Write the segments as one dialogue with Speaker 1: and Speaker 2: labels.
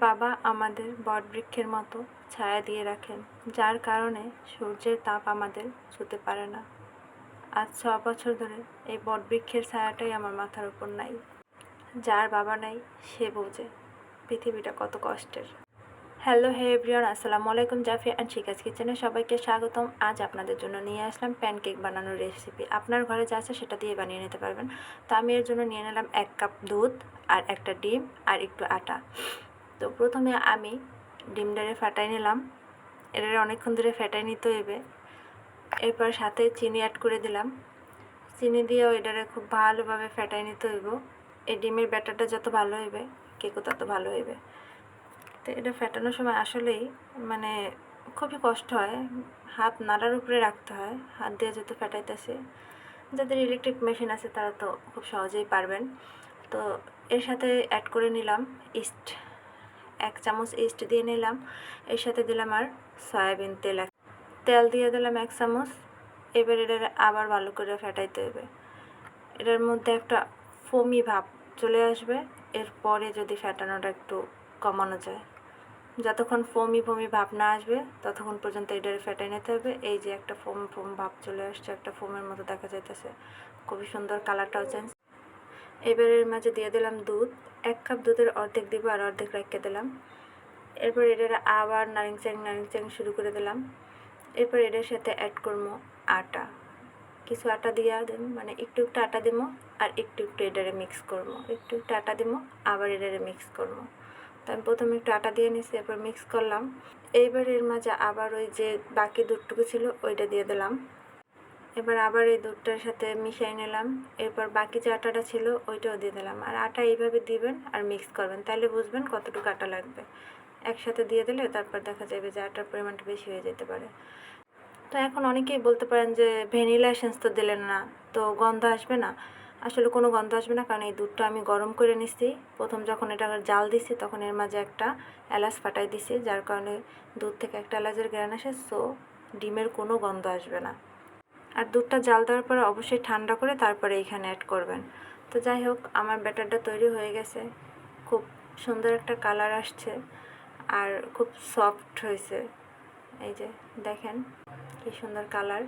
Speaker 1: বাবা আমাদের বটবৃক্ষের মতো ছায়া দিয়ে রাখেন, যার কারণে সূর্যের তাপ আমাদের ছুতে পারে না। আজ ছ বছর ধরে এই বটবৃক্ষের ছায়াটাই আমার মাথার উপর নাই। যার বাবা নাই, সে বোঝে পৃথিবীটা কত কষ্টের। হ্যালো, হে এভরিওয়ান, আসসালামু আলাইকুম, জাফি অ্যান্ড শিকাস কিচেনে সবাইকে স্বাগতম। আজ আপনাদের জন্য নিয়ে আসলাম প্যানকেক বানানোর রেসিপি। আপনার ঘরে যা আছে সেটা দিয়ে বানিয়ে নিতে পারবেন। তো আমি এর জন্য নিয়ে নিলাম এক কাপ দুধ, আর একটা ডিম, আর একটু আটা। তো প্রথমে আমি ডিমটারে ফাটাই নিলাম। এটারে অনেকক্ষণ ধরে ফেটাই নিতে হইবে। এরপর সাথে চিনি অ্যাড করে দিলাম। চিনি দিয়েও এটারে খুব ভালোভাবে ফেটাই নিতে হইব। এই ডিমের ব্যাটারটা যত ভালো হইবে, কেকও তত ভালো হইবে। তো এটা ফেটানোর সময় আসলেই মানে খুবই কষ্ট হয়। হাত নাড়ার উপরে রাখতে হয়। হাত দিয়ে যেহেতু ফেটাইতেছে, যাদের ইলেকট্রিক মেশিন আছে তারা তো খুব সহজেই পারবেন। তো এর সাথে অ্যাড করে নিলাম ইস্ট এক চামচ ইস্ট দিয়ে নিলাম। এর সাথে দিলাম আর সয়াবিন তেল তেল দিয়ে দিলাম এক চামচ। এবার এটার আবার ভালো করে ফেটাইতে হবে। এটার মধ্যে একটা ফমি ভাব চলে আসবে। এরপরে যদি ফেটানোটা একটু কমানো যায়। যতক্ষণ ফোমি ফোমি ভাব না আসবে, ততক্ষণ পর্যন্ত এটারে ফেটাই নিতে হবে। এই যে একটা ফোম ফোম ভাব চলে আসছে, একটা ফোমের মতো দেখা যাইতেছে। খুবই সুন্দর কালারটাও চেঞ্জ এবারের মাঝে দিয়ে দিলাম দুধ। এক কাপ দুধের অর্ধেক দিব আর অর্ধেক রেখে দিলাম। এরপর এটার আবার নারিং চ্যাং নারিং চ্যাং শুরু করে দিলাম। এরপর এটার সাথে অ্যাড করব আটা। কিছু আটা দিয়া দিম মানে একটু একটু আটা দিমো আর একটু একটু এটারে মিক্স করব। একটু একটু আটা দিমো আবার এটারে মিক্স করব। তো আমি প্রথমে একটু আটা দিয়ে নিছি, এরপর মিক্স করলাম। এইবার এর মাঝে আবার ওই যে বাকি দুধটুকু ছিল, ওইটা দিয়ে দিলাম। এবার আবার এই দুধটার সাথে মিশিয়ে নিলাম। এরপর বাকি যে আটাটা ছিল, ওইটাও দিয়ে দিলাম। আর আটা এইভাবে দিবেন আর মিক্স করবেন। তাহলে বুঝবেন কতটুকু আটা লাগবে। একসাথে দিয়ে দিলে তারপর দেখা যাবে যে আটার পরিমাণটা বেশি হয়ে যেতে পারে। তো এখন অনেকেই বলতে পারেন যে ভ্যানিলা এসেন্স তো দিলেন না, তো গন্ধ আসবে না। আসলে কোনো গন্ধ আসবে না, কারণ এই দুধটা আমি গরম করে নিছি। প্রথম যখন এটা জাল দিছি, তখন এর মাঝে একটা এলাচ ফাটাই দিছি, যার কারণে দুধ থেকে একটা এলাচের গ্রান আসে সো ডিমের কোনো গন্ধ আসবে না। আর দুধটা জাল দেওয়ার পরে অবশ্যই ঠান্ডা করে তারপরে এইখানে অ্যাড করবেন। তো যাই হোক, আমার ব্যাটারটা তৈরি হয়ে গেছে। খুব সুন্দর একটা কালার আসছে আর খুব সফট হয়েছে। এই যে, দেখেন কি সুন্দর কালার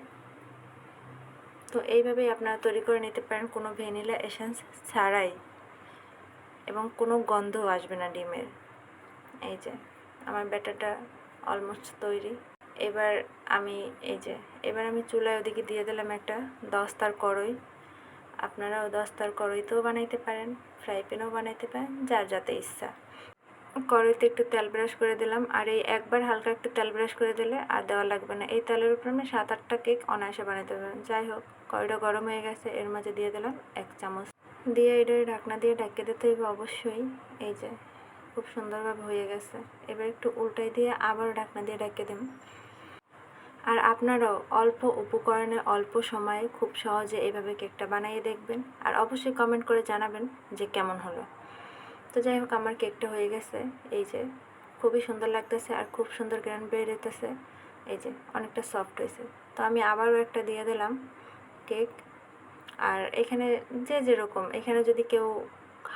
Speaker 1: তো এইভাবেই আপনারা তৈরি করে নিতে পারেন কোনো ভ্যানিলা এসেন্স ছাড়াই। এবং কোনো গন্ধও আসবে না ডিমের। এই যে, আমার ব্যাটারটা অলমোস্ট তৈরি। এবার আমি, এই যে, এবার আমি চুলায় ওদিকে দিয়ে দিলাম একটা দস্তার কড়ই। আপনারাও দস্তার কড়ইতেও বানাইতে পারেন ফ্রাই প্যানেও বানাইতে পারেন, যার যাতে ইচ্ছা। কড়াইতে একটু তেল ব্রাশ করে দিলাম, আর এই একবার হালকা একটু তেল ব্রাশ করে দিলে আর দেওয়া লাগবে না। এই তেলের উপর আমি সাত আটটা কেক অনায়াসে বানাতে পারবেন যাই হোক, কড়াইটা গরম হয়ে গেছে, এর মাঝে দিয়ে দিলাম এক চামচ। দিয়ে এটা ঢাকনা দিয়ে ঢাকিয়ে দিতে হবে অবশ্যই। এই যে খুব সুন্দরভাবে হয়ে গেছে। এবার একটু উল্টাই দিয়ে আবার ঢাকনা দিয়ে ঢেকে দিন আর আপনারাও অল্প উপকরণে অল্প সময়ে খুব সহজে এইভাবে কেকটা বানিয়ে দেখবেন। আর অবশ্যই কমেন্ট করে জানাবেন যে কেমন হলো। তো যাই হোক, আমার কেকটা হয়ে গেছে। এই যে, খুবই সুন্দর লাগতেছে আর খুব সুন্দর বের হইতেছে এই যে, অনেকটা সফট হয়েছে। তো আমি আবারও একটা দিয়ে দিলাম কেক। আর এখানে যে যেরকম, এখানে যদি কেউ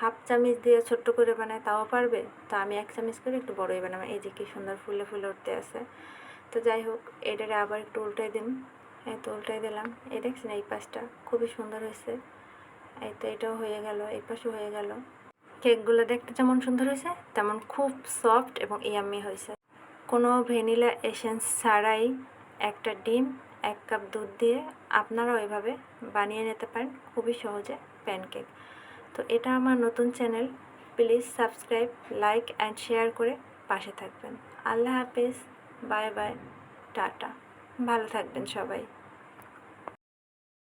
Speaker 1: হাফ চামিচ দিয়ে ছোট্ট করে বানায়, তাও পারবে? তো আমি এক চামিচ করে একটু বড়ই বানাবো। এই যে কি সুন্দর ফুলে ফুলে উঠতে আছে। তো যাই হোক, এটারে আবার একটু উল্টাই দিন এই তো উল্টাই দিলাম। এই দেখছেন এই পাশটা? খুবই সুন্দর হয়েছে। এই তো এটাও হয়ে গেল, এই পাশও হয়ে গেল। কেকগুলো দেখতে যেমন সুন্দর হয়েছে, তেমন খুব সফট এবং ইয়াম্মি হয়েছে। কোনো ভ্যানিলা এসেন্স ছাড়াই একটা ডিম, এক কাপ দুধ দিয়ে আপনারাও ওইভাবে বানিয়ে নিতে পারেন। খুবই সহজে প্যানকেক। তো এটা আমার নতুন channel. Please subscribe like and share করে পাশে থাকবেন। আল্লাহ হাফিজ বাই বাই টাটা। ভালো থাকবেন সবাই।